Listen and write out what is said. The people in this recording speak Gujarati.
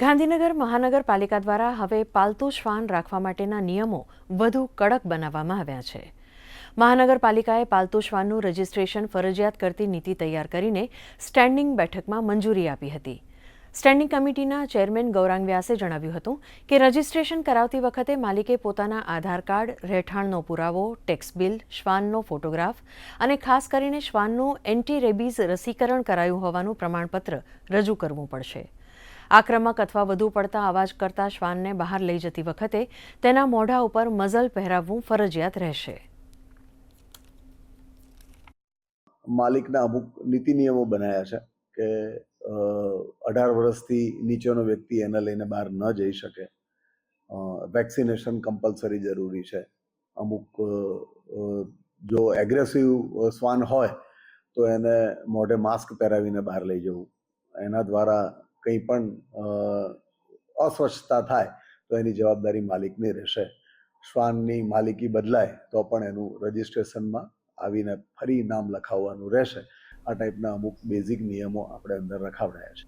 ગાંધીનગર મહાનગરપાલિકા દ્વારા હવે પાલતુ શ્વાન રાખવા માટેના નિયમો વધુ કડક બનાવવામાં આવ્યા છે. મહાનગરપાલિકાએ પાલતુ શ્વાનનું રજીસ્ટ્રેશન ફરજિયાત કરતી નીતિ તૈયાર કરીને સ્ટેન્ડિંગ બેઠકમાં મંજૂરી આપી હતી. સ્ટેન્ડિંગ કમિટીના ચેરમેન ગૌરાંગ વ્યાસે જણાવ્યું હતું કે રજીસ્ટ્રેશન કરાવતી વખતે માલિકે પોતાના આધાર કાર્ડ, રહેઠાણનો પુરાવો, ટેક્સ બિલ, શ્વાનનો ફોટોગ્રાફ અને ખાસ કરીને શ્વાનનું એન્ટી રેબીઝ રસીકરણ કરાયું હોવાનું પ્રમાણપત્ર રજૂ કરવું પડશે. આક્રમક અથવા વધુ પડતા અવાજ કરતા શ્વાનને બહાર લઈ જતી વખતે તેના મોઢા ઉપર મઝલ પહેરાવવું ફરજિયાત રહેશે. માલિકના અમુક નીતિ નિયમો બનાવ્યા છે કે અઢાર વર્ષથી નીચેનો વ્યક્તિ એને લઈને બહાર ન જઈ શકે. વેક્સિનેશન કમ્પલસરી જરૂરી છે. અમુક જો એગ્રેસિવ શ્વાન હોય તો એને મોઢે માસ્ક પહેરાવીને બહાર લઈ જવું. એના દ્વારા કંઈ પણ અસ્વચ્છતા થાય, તો એની જવાબદારી માલિકની રહેશે. શ્વાનની માલિકી બદલાય, તો પણ એનું રજિસ્ટ્રેશનમાં આવીને ફરી નામ લખાવવાનું રહેશે. આ ટાઈપના અમુક બેઝિક નિયમો આપણે અંદર રખાવડાયા છે.